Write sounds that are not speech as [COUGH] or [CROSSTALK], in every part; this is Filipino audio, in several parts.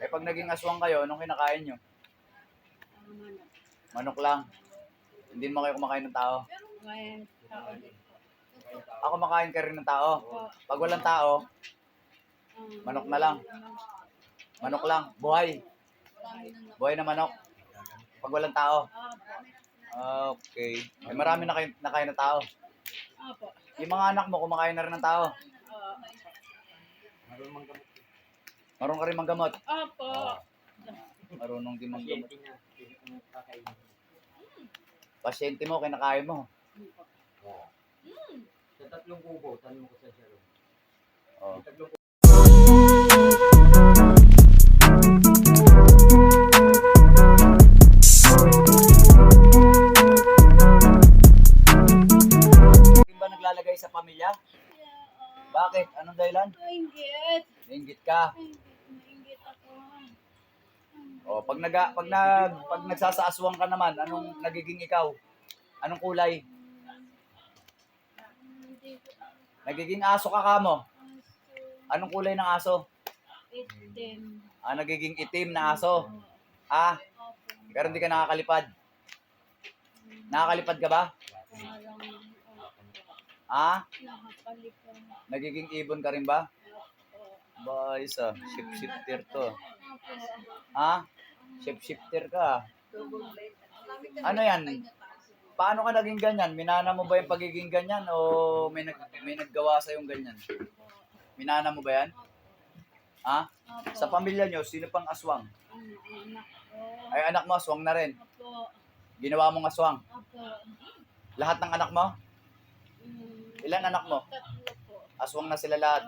Eh pag naging aswang kayo, anong kinakain nyo? Manok. Lang. Hindi mo kayo kumakain ng tao. Ako kumakain ka rin ng tao. Pag walang tao, Manok na lang. manok lang. Buhay. Buhay na manok. Pag walang tao. Okay. Eh, marami na kayo nakain ng tao. Yung mga anak mo, kumakain na rin ng tao. Oo. Marunong ka rin manggamot. Opo. Marunong din manggamot. Pasyente mo, kinakain mo. Sa tatlong kubo, tanong ko sa siya. Oh. Sa tatlong naglalagay sa pamilya? Bakit? Anong dahilan? Ingit. Nainggit ka. Ingit. O, pag naga, pag nag pag nagsasaaswang ka naman, anong nagiging ikaw? Anong kulay? Nagiging aso ka kamo. Anong kulay ng aso? itim. Ah, nagiging itim na aso. Ah, pero hindi ka nakakalipad. Nakakalipad ka ba? Ah, nagiging ibon ka rin ba? Ba, isa, ship shifter to. Ah, ship shifter ka. Ano yan? Paano ka naging ganyan? Minana mo ba yung pagiging ganyan o may nag may naggawa sa yung ganyan? Minana mo ba yan? Ha? Sa pamilya nyo, sino pang aswang? Ay, anak mo, aswang na rin. Ginawa mong aswang. Lahat ng anak mo, Mm, Ilan anak mo? Aswang na sila lahat.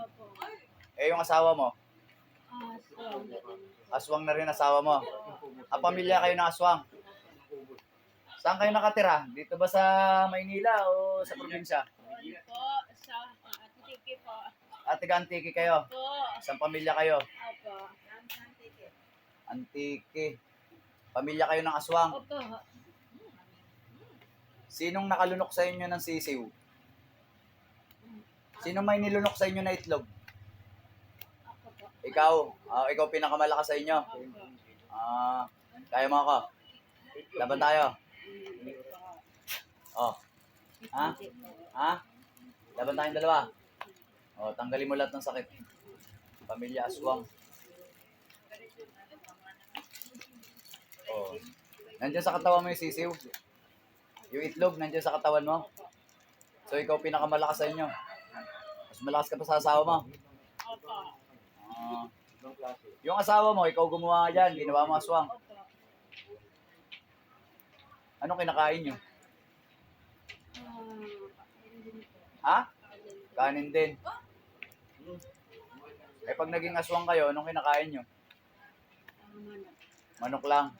Eh, yung asawa mo, din. Aswang na rin asawa mo. A pamilya kayo ng aswang. Saan kayo nakatira? Dito ba sa Maynila o sa probinsya? Ano po, sa Atiki po. At taga-Antiki kayo? Opo. Saan pamilya kayo? Opo. Antiki. Pamilya kayo ng aswang. Opo. Sinong nakalunok sa inyo ng sisiw? Sino may nilunok sa inyo na itlog? Ikaw. Ah, ikaw pinakamalakas sa inyo. Ah, kaya mo ako. Laban tayo. Oh, Ha? Ha? Laban tayong dalawa. Oh, tanggalin mo lahat ng sakit. Pamilya aswang. Oh. Nandiyan sa katawan mo yung sisiw. Yung itlog, nandiyan sa katawan mo. So, ikaw pinakamalakas sa inyo. Mas malakas ka pa sa asawa mo. Opo. Ah, klase. yung asawa mo, ikaw gumawa dyan, ginawa mo aswang. Anong kinakain nyo? Ah, Ha? Kanin din. Eh pag naging aswang kayo, anong kinakain nyo? Manok. Lang.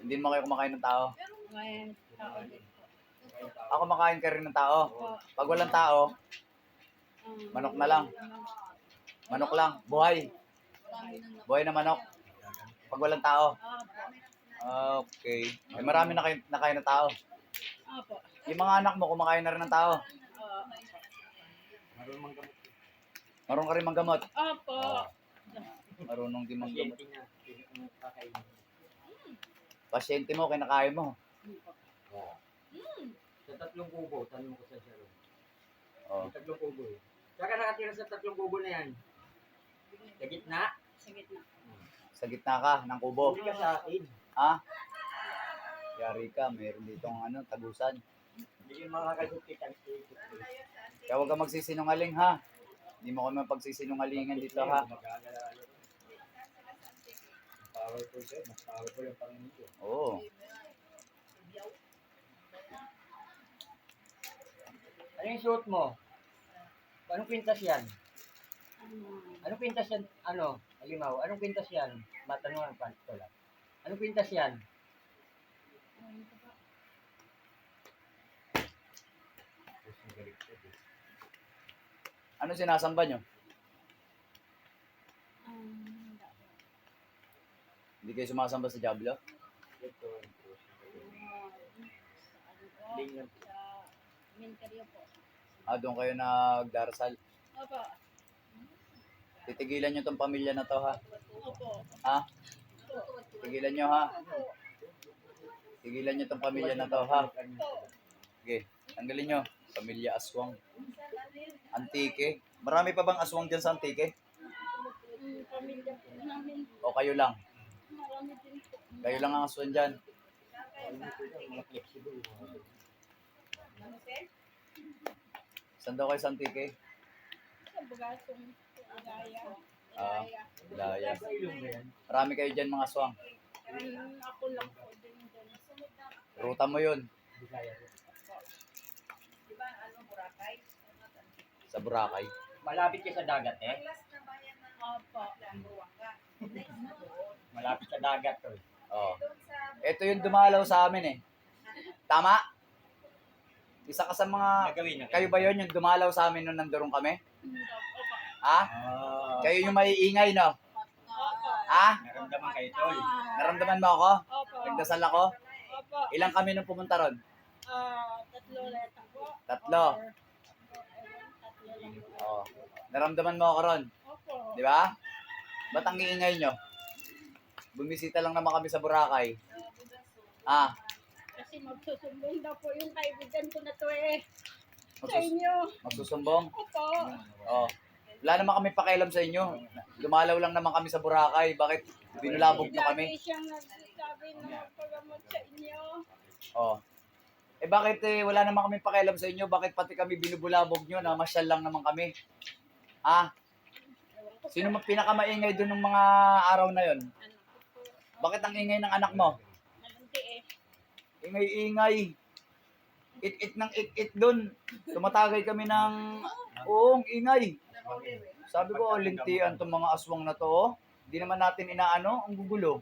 Hindi mo kayo kumakain ng tao. Ako kumakain ka rin ng tao. Pag walang tao, Manok na lang. Manok lang. Buhay. Buhay na manok. Pag walang tao. Okay. Eh marami na kayo nakain ng tao. Opo. Yung mga anak mo, kumakain na rin ng tao. Oo. Marunong manggamot. Marunong ka rin manggamot. Opo. Marunong din manggamot. Pasyente mo, kinakain mo. Sa tatlong kubo, tanong ko sa siya. Oh. Sa tatlong kubo eh. Saan ka nakatira sa tatlong kubo na yan? Sa gitna? Sa gitna. Sa gitna ka ng kubo. Hindi ka sa akin. Ha? Yari ka, meron ditong ano, tagusan. Hindi yung mga kagupitan. Kaya huwag ka magsisinungaling ha. Hindi mo kami pagsisinungalingan dito ha. Powerful siya. Mas powerful yung Panginoon. Oo. Ano yung suot mo? Anong pintas yan? Ano? Anong pintas yan? Ano? Alimaw. Anong pintas yan? Matanungan pa. Ito lang. Anong pintas yan? Ano sinasamba nyo? Um. Hindi kayo sumasamba sa Diablo? Ito. Lingan. Sa po. Ah, doon kayo nagdarasal. Opo. Titigilan nyo tong pamilya na to ha. Ha? Tigilan nyo ha. Tigilan nyo tong pamilya na to ha. Sige, tanggalin nyo. Pamilya Aswang. Antike. Marami pa bang aswang dyan sa Antike? O kayo lang? Kayo lang ang aswang dyan? Saan daw kayo sa Antike? Sa bugasong. Ah, Laya. Marami kayo dyan mga aswang. Mm, ako lang po din dyan. Ruta mo yun Bisaya. sa Boracay. Malapit ka sa dagat eh. Opo. Malapit sa dagat to. Oo. Ito yung dumalaw sa amin eh. Tama? Isa ka sa mga... Nagawin na Kayo ba yun yung dumalaw sa amin nung nandurong kami? Opo. Ha? Ah, Kayo yung maiingay, no? Ha? naramdaman kayo tol. Naramdaman mo ako? Opo. Nagdasal ako? Opo. Ilang kami nung pumunta ron? Ah, tatlo leta po. Tatlo. Or- tatlo lang. Oo. Naramdaman mo ako ron? Opo. Di ba? Ba't ang iingay nyo? Bumisita lang naman kami sa Boracay. Ah, Kasi magsusumbong daw po yung kaibigan ko na to eh. Sa magsus- inyo. magsusumbong? Opo. Oo. Wala naman kami pakialam sa inyo. Dumalaw lang naman kami sa Boracay. Bakit binulabog nyo kami? Lagi siyang nagsasabi na paggamot sa inyo. Oh. Eh bakit eh, wala naman kami pakialam sa inyo? Bakit pati kami binubulabog nyo na masyal lang naman kami? Ah, ko sino po. mang pinakamaingay doon ng mga araw na yon? Bakit ang ingay ng anak mo? Malandi eh. Ingay-ingay. It-it ng it-it doon. Tumatagay kami ng oo, ang ingay. Sabi ko, oh, lintian tong mga aswang na to. oh. Hindi naman natin inaano, ang gugulo.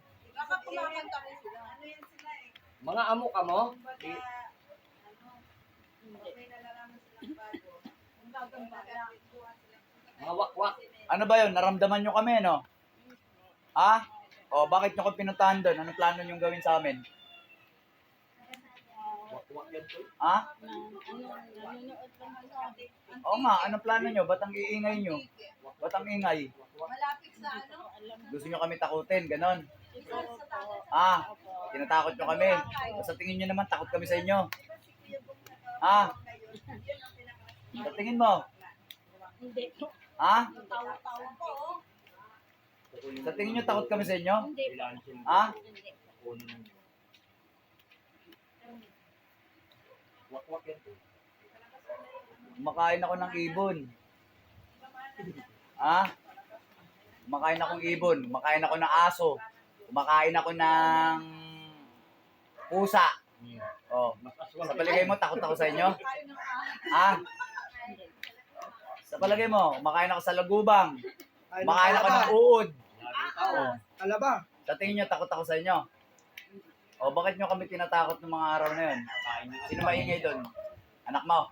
Mga amo ka mo? Mga wakwak. Ano ba yun? Naramdaman nyo kami, no? Ha? O, bakit nyo ko pinuntahan doon? Anong plano nyo gawin sa amin? Ha? Ano. Oo nga, anong plano nyo? Ba't ang iingay nyo? Ba't ang ingay? Malapit sa ano? Gusto nyo kami takutin, ganon. Ah, tinatakot nyo kami. Sa tingin nyo naman, takot kami sa inyo. Ha? Sa tingin mo? Hindi. Ha? Oh. Sa tingin nyo, takot kami sa inyo? Hindi. Ha? Hindi. Kunin mo. Wakwak yan tol. Kumakain ako ng ibon. Ha? Kumakain akong ibon. Kumakain ako ng aso. Kumakain ako ng pusa. Oh. Sa palagay mo, takot ako sa inyo? Ha? Sa palagay mo, kumakain ako sa lagubang. Kumakain ako ng uod. Oh. Alaba. Sa tingin nyo, takot ako sa inyo? O bakit nyo kami tinatakot ng mga araw na yun? Sino maingay doon? Anak mo?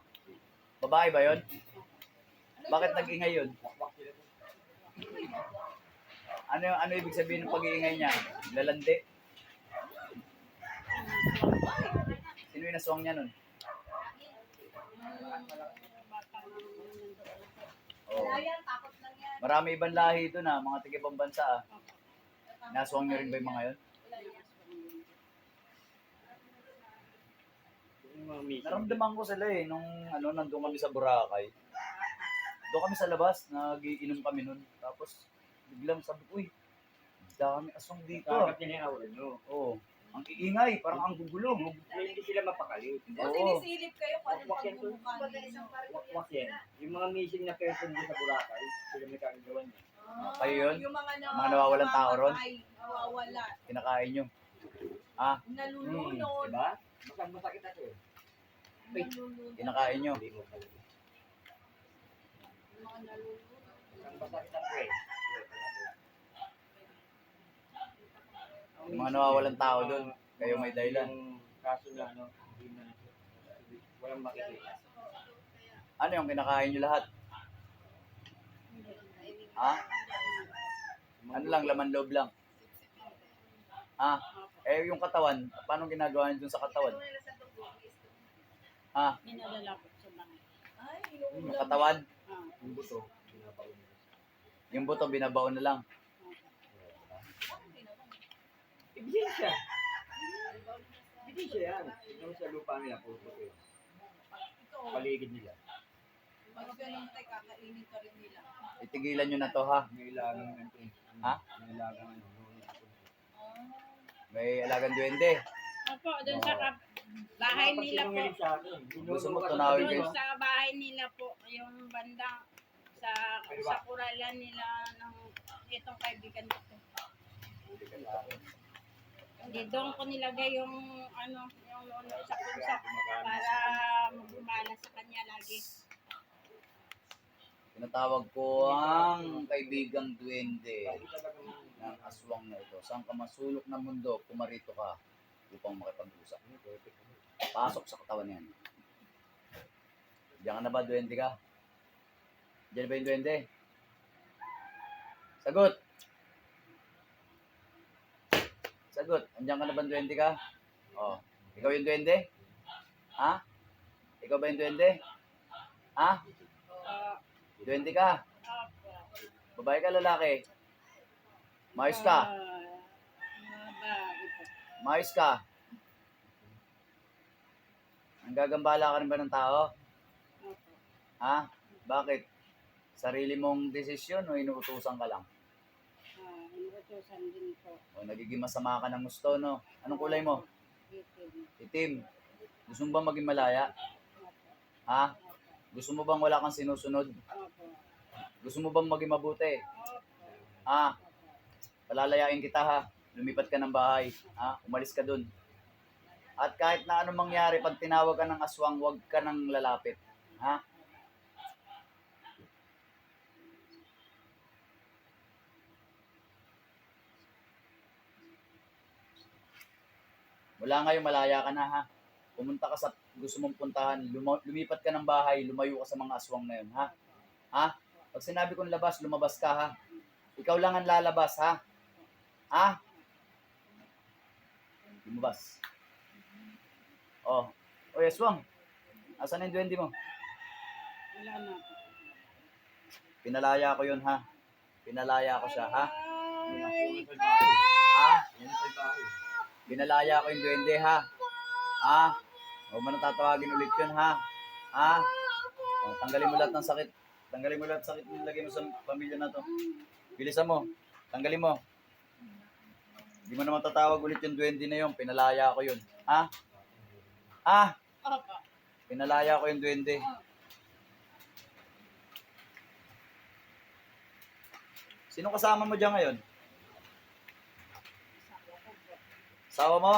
Babae ba yun? Bakit nag-ingay yun? Ano ano ibig sabihin ng pag-iingay niya? Lalandi? Sino yung naswang niya nun? Oh. Marami ibang lahi doon ah, mga taga ibang bansa ah. Naswang niyo rin ba yung mga yun? Mga missing. Naramdaman ko sila eh, nung ano, nandun kami sa Boracay. Doon kami sa labas, nagiinom kami nun. Tapos, biglang sabi ko, uy, dami aswang dito. Kagat nila yung aura nyo. Oo. Ang iingay, parang ang gugulo. Hindi sila mapakali. Oo. Sinisilip kayo kung ninyo. Wakwak yan. Yung mga missing na person doon sa Boracay, sila may kagagawa niya. Ah, Kayo yun? Yung mga, na, Mga nawawalang tao ron? Nawawala. Kinakain nyo. Ah, Nalulunod. Diba? Masang masakit ako eh. Nalulunod. kinakain nyo. Yung mga nawawalang tao doon, kayo may dahilan. Kaso na ano, hindi na walang makikita. Ano yung kinakain nyo lahat? Ha? Ano lang, laman loob lang. Ha? Eh, yung katawan, paano ginagawa nyo dun sa katawan? Ha? Minalalapot sa mga. Ay, Yung yung katawan? Ah. Yung buto, binabaon nila. Yung buto, binabaon na lang. Ebidensya. Ebidensya yan. Yung sa lupa nila, puro puti. Ito, Paligid nila. pag ganun tayo, kakainin ka rin nila. Itigilan nyo na to ha. May ilagang ano eh. Ha? May ilagang ano. May alagang duwende. Opo, doon sa kap- bahay nila po. Gusto mo tunawin Doon kayo? sa bahay nila po, yung bandang sa sa kuralan nila ng itong kaibigan ko. Hindi doon ko nilagay yung ano, yung ano sa punsa para magumana sa kanya lagi. Tinatawag ko ang kaibigang duwende ng aswang na ito. Saan ka masulok ng mundo, pumarito ka upang makipag-usap. Pasok sa katawan yan. Diyan ka na ba, duwende ka? Diyan ba yung duwende? Sagot! Sagot! Andiyan ka na ba, duwende ka? Oh. Ikaw yung duwende? Ha? Ikaw ba yung duwende? Ha? Duwende ka? Babae ka, lalaki? Mayos ka? Mayos ka? Ang gagambala ka rin ba ng tao? Ha? Bakit? Sarili mong desisyon o inuutusan ka lang? Ah, inuutosan din po. O nagiging masama ka ng gusto, no? Anong kulay mo? Itim. Itim. Gusto mo ba maging malaya? Ha? Gusto mo bang wala kang sinusunod? Gusto mo bang maging mabuti? Ha? Palalayain kita ha. Lumipat ka ng bahay. Ha? Umalis ka dun. At kahit na anong mangyari, pag tinawag ka ng aswang, huwag ka nang lalapit. Ha? Mula ngayon, malaya ka na ha. Pumunta ka sa gusto mong puntahan, lumipat ka ng bahay, lumayo ka sa mga aswang na yun, ha? Ha? Pag sinabi kong labas, lumabas ka, ha? Ikaw lang ang lalabas, ha? Ha? Lumabas. Oh. Oy, aswang. Asan yung duwende mo? Wala na. Pinalaya ko yun, ha? Pinalaya ko siya, ha? Ay, Ha? Pinalaya ko yung duwende, ha? Ha? Huwag mo na tatawagin ulit yun, ha? Ha? Oh, tanggalin mo lahat ng sakit. Tanggalin mo lahat ng sakit yung lagay mo sa pamilya na to. Bilisan mo. Tanggalin mo. Hindi mo naman tatawag ulit yung duwende na yun. Pinalaya ko yun. Ha? Ha? Pinalaya ko yung duwende. Sino kasama mo dyan ngayon? Sawa mo?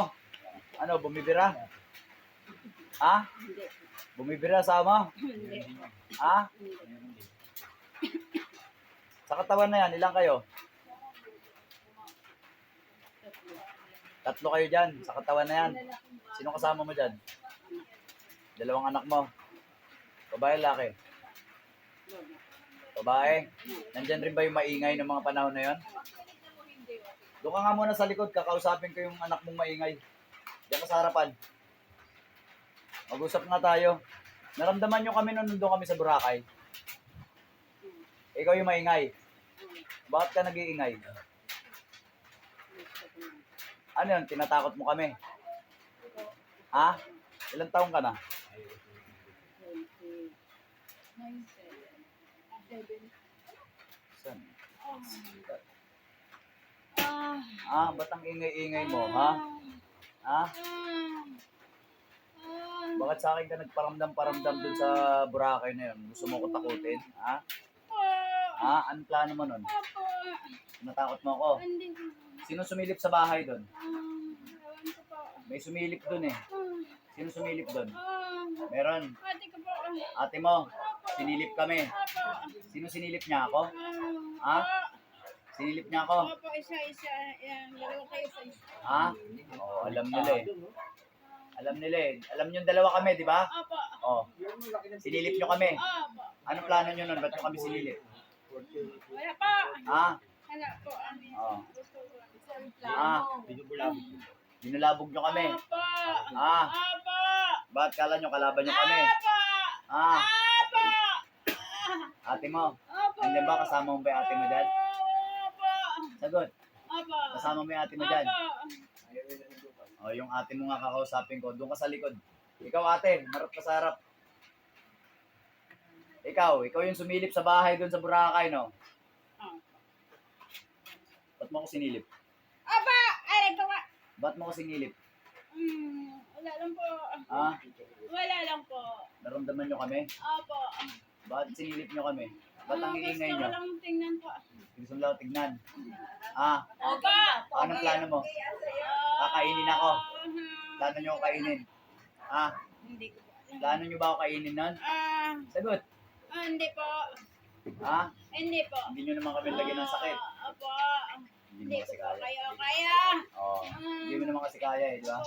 Ano, bumibira? Ha? Bumibira sama. Ha? Sa katawan na yan, ilang kayo? Tatlo kayo dyan, sa katawan na yan. Sino kasama mo dyan? Dalawang anak mo. Babae, laki. Babae. Nandyan rin ba yung maingay ng mga panahon na yon? Doon ka nga muna sa likod, kakausapin ko yung anak mong maingay. Diyan ka sa harapan. Mag-usap nga tayo. Naramdaman nyo kami nung nandun kami sa Boracay. Ikaw yung maingay. Bakit ka nag-iingay? Ano yun? Tinatakot mo kami? Ha? Ilang taong ka na? Saan? Ah. Ba't ang ingay-ingay mo, ha? Ha? Bakit sa akin ka nagparamdam-paramdam dun sa Boracay na yun? Gusto mo ko takutin? Ha? Ha? Anong plano mo nun? Opo. Tinatakot mo ako? Sino sumilip sa bahay? Ah. Ewan ko po. May sumilip dun eh. Ah. Sino sumilip dun? Ah. Meron. Ate ko po. Ate mo, sinilip kami. Opo. Sino sinilip niya ako? Ha? Sinilip niya ako? Opo, isa-isa. Yan, dalawa kayo sa isa. Ha? Oo, alam nila eh. Alam nila eh. Alam niyo yung dalawa kami, di ba? Opo. Oh, sinilip niyo kami. Opo. Anong plano niyo nun? Ba't niyo kami sinilip? Wala pa. Ha? Wala po. Ano Oo. Ha? Binubulabog. Binulabog niyo kami. Opo. Ha? Opo. Bakit kala niyo kalaban niyo kami? Opo. Ha? Opo. Ate mo, Opo. Nandiyan ba kasama mo ba yung ate mo dyan? Opo. Sagot. Opo. Kasama mo yung ate mo dyan? O, yung ate mo nga kakausapin ko. Doon ka sa likod. Ikaw ate, marap ka sa harap. Ikaw, ikaw yung sumilip sa bahay doon sa Boracay, no? Oh. Ba't mo ako sinilip? Nagawa. Ba't mo ako sinilip? Hmm, wala lang po. Ha? Wala lang po. Naramdaman nyo kami? Opo. Ba't sinilip nyo kami? Ba't ang Ah, iingay Gusto ko nyo? lang tingnan po. Gusto mo lang tignan. Ah, Opo. anong plano mo? Kakainin ako. Plano nyo ako kainin? Ah, Hindi ko plano nyo ba ako kainin nun? Ah, Sagot. ah, hindi po. Ha? Hindi po. Hindi nyo naman kami lagyan ng sakit. Ah, Opo. Hindi mo kasi kaya. kayo kaya. Oo. Hindi mo naman kasi kaya eh, di ba?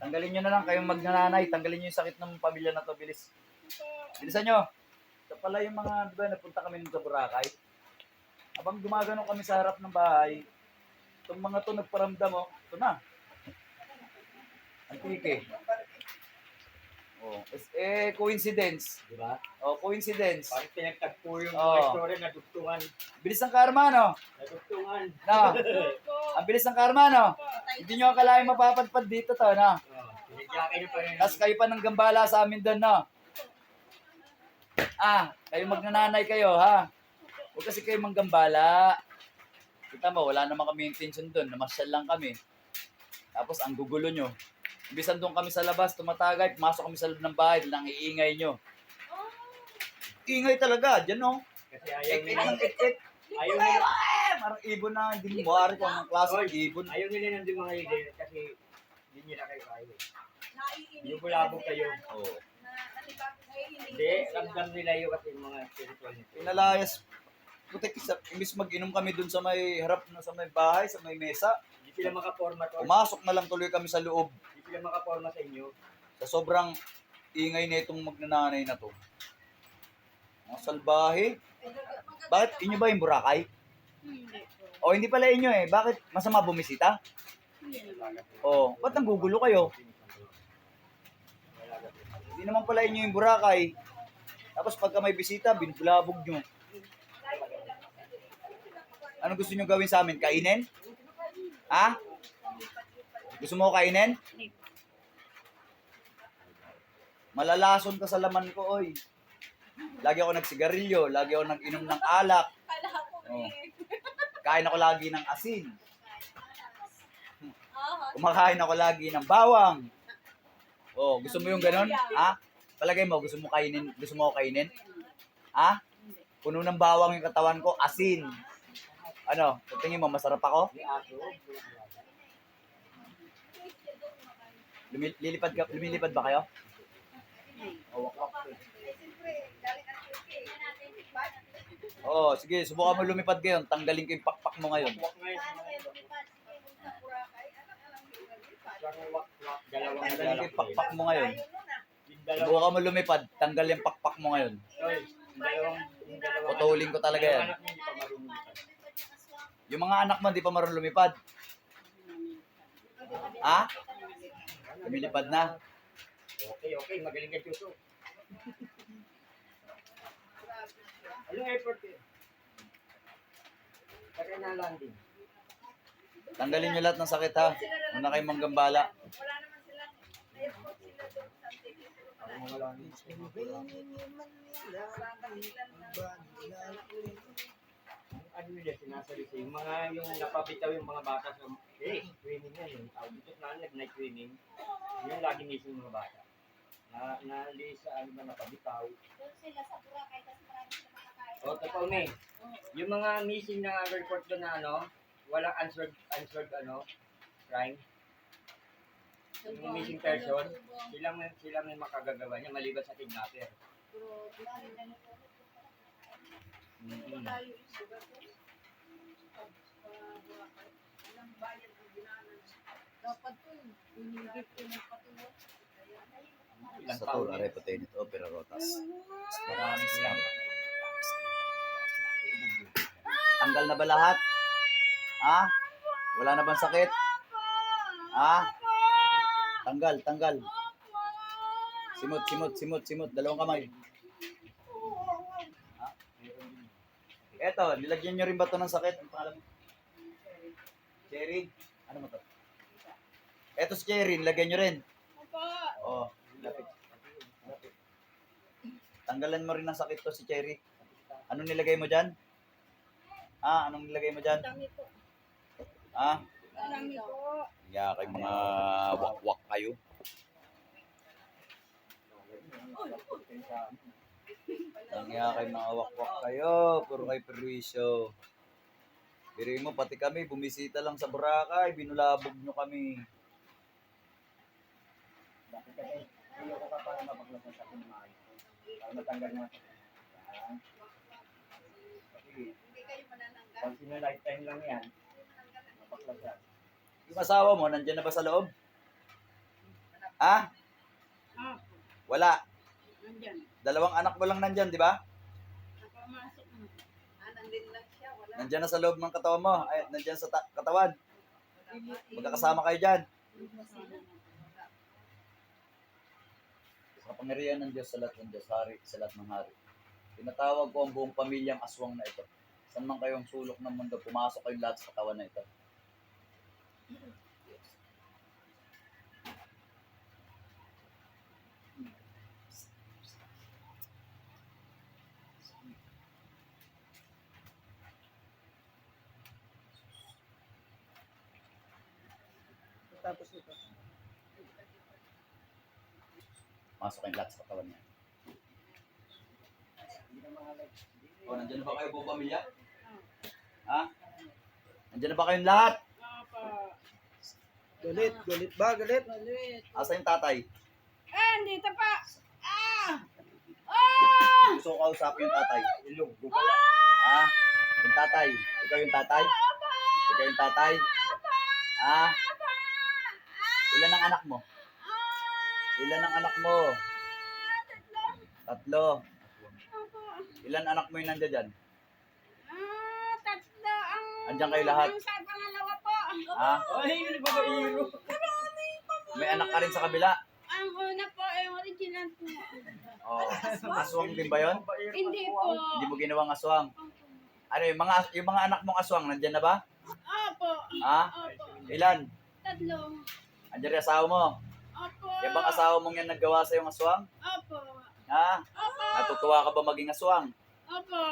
Tanggalin nyo na lang kayong magnananay. Tanggalin nyo yung sakit ng pamilya na to. Bilis. Bilisan nyo. Ito pala yung mga, di ba, napunta kami sa Boracay. Habang gumagano kami sa harap ng bahay, itong mga to nagparamdam mo, ito na. Antike. Oh, eh, coincidence. Di ba? Oh, coincidence. Parang pinagtagpo yung Oo. mga story na dugtungan. Bilis ng karma, no? Nadugtungan. No? Ang bilis ng karma, no? Hindi nyo akalain mapapadpad dito to, no? Oh, Pinagya kayo pa rin. Tapos kayo pa ng gambala sa amin doon, no? Ah, kayo magnananay kayo, ha? Huwag kasi kayo manggambala. Kita mo, wala naman kami intention doon. Namasyal lang kami. Tapos ang gugulo nyo. Ibisan doon kami sa labas, tumatagay, pumasok kami sa loob ng bahay, nang iingay nyo. Ingay talaga, dyan no? Kasi ayaw Ik, ik, nila. Ayaw nila. Eh, Parang ibon na, hindi mo maaari kung anong klase ng ibon. Ayaw nila nandun mga leader kasi hindi nila kayo kaya. Naiinip Yung bulabog kayo. Oo. na nalibak naiinip Hindi, ramdam nila yun kasi yung mga spiritual nito. Pinalayas. Putik, isa, imbis mag-inom kami dun sa may harap na sa may bahay, sa may mesa. Hindi sila makaporma to. Pumasok na lang tuloy kami sa loob. Hindi sila makaporma sa inyo. Sa sobrang ingay na itong magnananay na to. Mga salbahe. Bakit inyo ba yung Boracay? Hindi. O hindi pala inyo eh. Bakit masama bumisita? Hindi. O, ba't ang gugulo kayo? Hindi naman pala inyo yung Boracay. Tapos pagka may bisita, binulabog nyo. Ano gusto nyo gawin sa amin? Kainin? Ha? Gusto mo kainin? Malalason ka sa laman ko, oy. Lagi ako nagsigarilyo, lagi ako nag-inom ng alak. Oo. eh. [LAUGHS] Kain ako lagi ng asin. Kumakain ako lagi ng bawang. Oh, gusto mo yung ganun? Ha? Palagay mo, gusto mo kainin, gusto mo ako kainin? Ha? Puno ng bawang yung katawan ko, asin. Ano, tingin mo, masarap ako? Lumi- lilipad, ka, lumilipad ba kayo? Oh, Oo, oh, sige, subukan mo lumipad ngayon. Tanggalin ko yung pakpak mo ngayon. Wak ngayon. Wak, wak. Dalawang Tanggalin ko yung pakpak mo ngayon. Yung dalawang. Subukan mo lumipad, tanggal yung pakpak mo ngayon. Dalawang. yung dalawang- Putulin ko talaga yan. Dalawang anak mo, hindi pa marunong lumipad. Yung mga anak mo, di pa marunong lumipad. Ha? Lumilipad na. Okay, okay. Magaling ka, Chuso. Anong airport eh? Kaya na landing. Tanggalin nyo lahat ng sakit ha. Huwag na kayong manggambala. Wala naman silang airport sila doon sa Antique. Ang mga landing. Ano nila sinasabi sa yung mga yung napapitaw yung mga bata sa eh swimming yan yung tawag dito na nag night swimming yun lagi missing yung mga bata. Na nali sa ano ba napabitaw. Doon sila sa Boracay kasi marami sila makakain. o totoo na eh. yung mga missing na report doon na ano walang answered answered ano crime. Yung missing person sila may sila may makagagawa niya maliban sa kidnapper. Mm Tayo is sugar ko. Ah, Boracay. Ilang bayan ang ginanan. Dapat to, hinigit ko ng patuloy. ilang Sa taon tour, yun. arepotenit, opera rotas. Maraming salamat. Tanggal na ba lahat? Ha? Wala na bang sakit? Ha? Tanggal, tanggal. Simot, simot, simot, simot. Dalawang kamay. Eto, nilagyan nyo rin ba to ng sakit? Ang pangalan mo? Cherry? Ano mo to? Eto si Cherry, nilagyan nyo rin. Opo. Oo, lapit. Lapit. Tanggalan mo rin ng sakit to si Cherry. Anong nilagay mo dyan? Ah, anong nilagay mo dyan? Dami po. Ah, Dami po. kaya kay mga wakwak kayo. Kaya kay mga wakwak kayo, puro kay perwisyo. Biri mo, pati kami, bumisita lang sa Boracay, binulabog nyo kami. Bakit kasi, hindi ko ka para mapaglabas sa akin ng maayos. Para matanggal na. Yan. Kasi, kayo once in a lifetime lang yan. Mapaglabas. Yung asawa mo, nandyan na ba sa loob? Ha? Ah, Wala. Nandyan. Dalawang anak mo lang nandyan, di ba? Nakamasok na. Ah, nandun lang siya. Wala. Nandyan na sa loob ng katawan mo. Ay, nandyan sa ta- katawan. Magkakasama kayo dyan. Sa pangyarihan ng Diyos sa lahat ng Diyos, hari, sa lahat ng hari. Tinatawag ko ang buong pamilyang aswang na ito. Saan man kayong sulok ng mundo, pumasok kayong lahat sa katawan na ito. Tapos ito. Pasok kayong lahat sa katawan niya. O, nandyan na ba kayo buong pamilya? Ha? Nandyan na ba kayong lahat? Galit, galit ba? Galit? Galit. Asa yung tatay? Ah, dito pa. Ah! Ah! Gusto ko kausapin yung tatay. Ilog, gubala. Ha? Yung tatay. Ikaw yung tatay? Ikaw yung tatay? Ha? Ilan ang anak mo? Ilan ang anak mo? Tatlo. Ilan anak mo yung nandiyan dyan? Ah, tatlo ang... Andyan kayo lahat? Ang sa pangalawa po. Ha? Ay, hindi ba ba iro? May anak ka rin sa kabila? Ang una po ay original po. Oh. Aswang din ba yon? Hindi po. Hindi mo ginawang aswang. Ano yung mga yung mga anak mong aswang nandiyan na ba? Opo. Ha? Opo. Ilan? Tatlo. Andiyan rin asawa mo. Opo. Yung bang asawa mong yan naggawa sa yung aswang? Opo. Ha? Opo. Natutuwa ka ba maging aswang? Opo.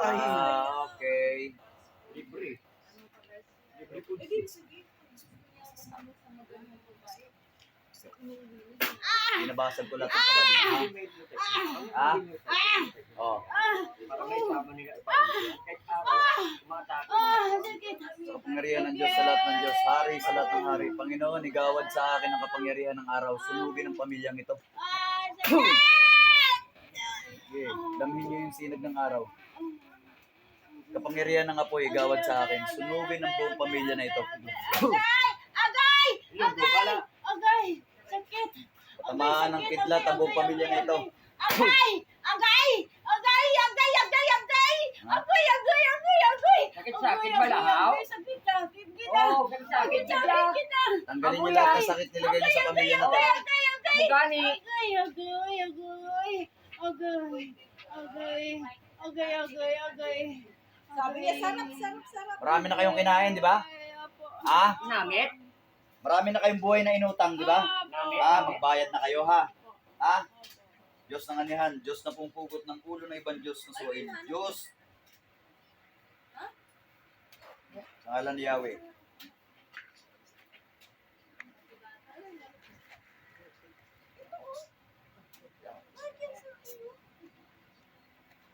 Ah, okay. Libre. Libre po. Binabasag ko lahat ng kabali. Ah? Oh. Para may sama nila. Kahit. Ah, sakit. Sa kapangyarihan ng Diyos sa lahat ng Diyos, hari sa lahat ng hari. Panginoon, igawad sa akin ang kapangyarihan ng araw. Sunugin ang pamilyang ito. Ah. Sige, damhin niyo yung sinag ng araw. Kapangyarihan ng apoy, igawad sa akin. Sunugin ang buong pamilya na ito. Agay! Gubala. Agay! Patamaan ng kidlat ang buong pamilya na ito. Agay! Agay! Agay! Agay! Agay! Agay! Agay! Agay! Agay! Agay! Sakit sakit ba lahaw? Agay! Sakit sakit kita! Oo, sakit sakit Sakit kita. Tanggalin niyo lahat ng sakit nilagay niyo sa pamilya na ito. Agay! Agay! Ang gani. Agay! Agay! Agay! Agay! Agay! Agay! Agay! Agay! Sabi niya, sarap, sarap, sarap. Marami na kayong kinain, di ba? Ay, apo. Marami na kayong buhay na inutang, di ba? Apo. Ah, magbayad na kayo ha. Ha? Diyos ng anihan, Diyos na pumpugot ng ulo ng ibang Diyos na suwain. Diyos. Sa ngalan ni Yahweh.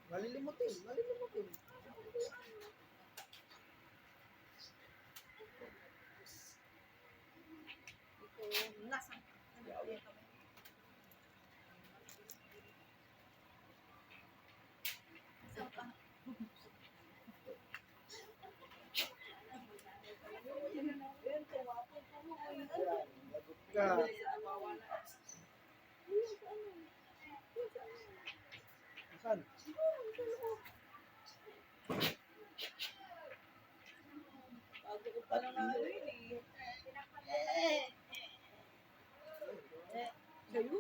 Malilimutin, malilimutin. Nasa. Ka. Saan? Bago ko pa lang eh. Kayo?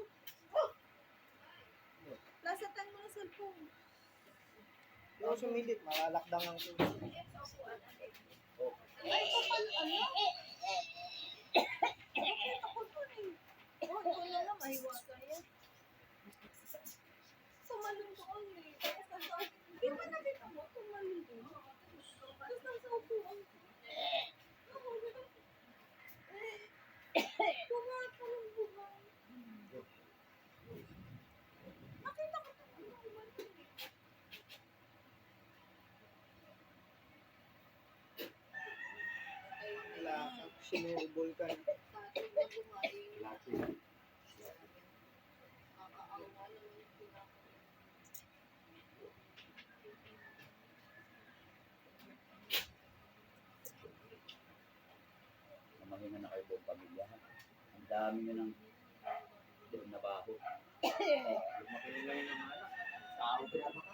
Lasatan mo na cellphone. Yung sumilit, malalakdang ang Ay, ito pala, ano? Nakita ko to eh. Oh, ito na lang, mahiwasa yan. Sumalong doon eh. Tapos nasa- Di ba nakita mo? Sumalong doon. Tapos nasa upuan ko. Bunga pa ng bunga. Nakita ko to. wala. Sinurubol ka. Namahinga na kayo buong pamilya. ha? Ang dami nyo ng doon [COUGHS] na baho. Lumaki nila yung mga anak. Tao pinapakain.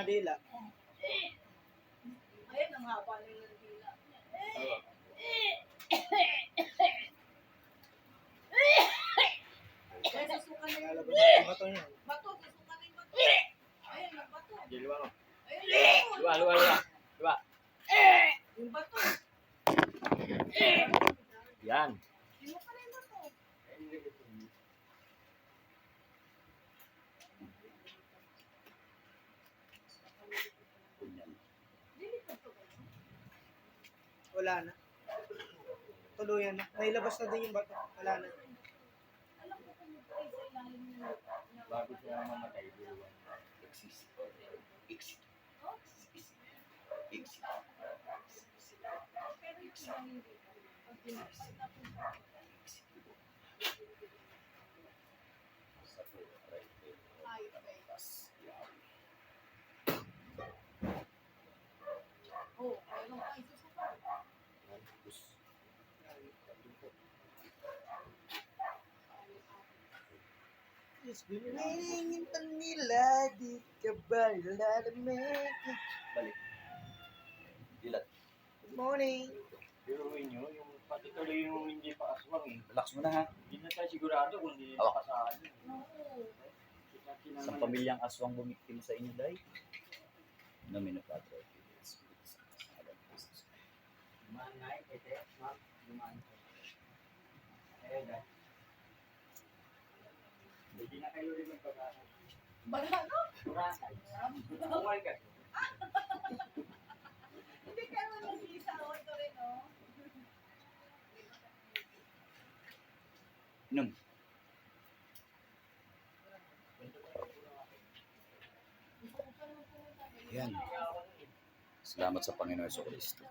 Na dila. Ayun, ang haba na yung dila. Kaya susukan na yung ang bato niya. bato. Susukan na yung bato. Ayun, mo. Ayun. Luwa, luwa, luwa. Luwa. Yung bato. Yan. Sino ka na yung bato? Ganyan. Wala na. Tuluyan na. Nailabas na din yung bato. Wala na. Bago siya mamatay. dalawa. Exist. Exist. Oh, Exist. pero yung iba hindi. Pag pinapagta ko Sa po, right there. Ay, okay. Tas, yan. Oh, meron pa isusukan. Tapos, It's been raining in Manila, di ka ba lalamig? balik. Dilat. Good morning. Biruin nyo, yung pati tuloy yung hindi pa aswang eh. Relax mo na ha. Hindi na tayo sigurado kung hindi nila Hawak. pasahan. Oo. Kita kinang Sa pamilyang aswang bumiktim sa inyo, Day. Nomino Padre. Manay, ete, dumaan ko. Eh, dahil. Hindi na kayo rin magpag-asa. Banano? Kurasay. Bumal ka. Hindi ka nag-isa. Oh, ito rin, oh. Inom. Yan. Salamat sa Panginoon Yeso Cristo.